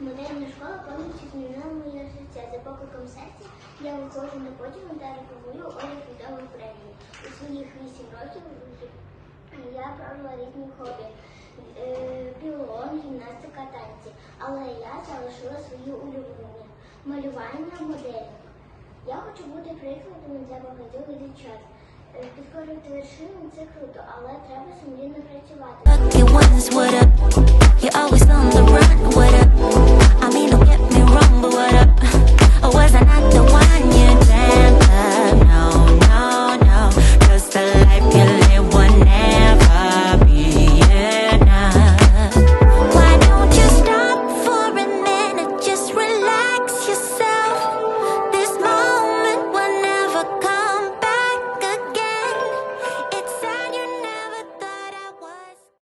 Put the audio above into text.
Модельна школа повністю змінила моє життя. За покликом серця я виходжу на подіум та рахую одяг відомих премій. У своїх вісім років я пробувала різні хобі. Е, пілон, гімнастика, танці. Але я залишила свої улюблення: малювання, моделі. Я хочу бути прикладом для багатьох дівчат. Е, підкорити вершину це круто, але треба сумлінно працювати.